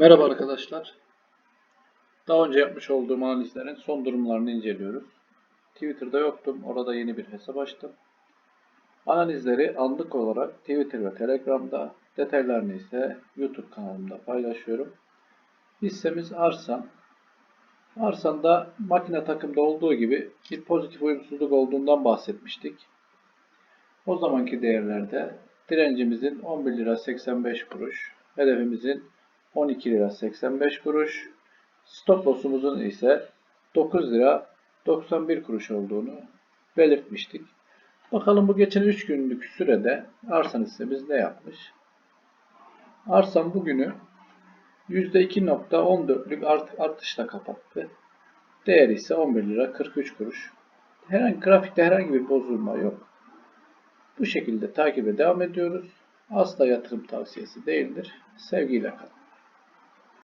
Merhaba arkadaşlar. Daha önce yapmış olduğum analizlerin son durumlarını inceliyoruz. Twitter'da yoktum. Orada yeni bir hesap açtım. Analizleri anlık olarak Twitter ve Telegram'da, detaylarını ise YouTube kanalımda paylaşıyorum. Hissemiz Arsan. Arsan'da makine takımda olduğu gibi bir pozitif uyumsuzluk olduğundan bahsetmiştik. O zamanki değerlerde direncimizin 11 lira 85 kuruş, hedefimizin 12 lira 85 kuruş, stop loss'umuzun ise 9 lira 91 kuruş olduğunu belirtmiştik. Bakalım bu geçen 3 günlük sürede arsan hissemiz ne yapmış? Arsan bugünü %2.14'lük art, artışla kapattı. Değeri ise 11 lira 43 kuruş. Herhangi grafikte herhangi bir bozulma yok. Bu şekilde takibe devam ediyoruz. Asla yatırım tavsiyesi değildir. Sevgiyle kalın.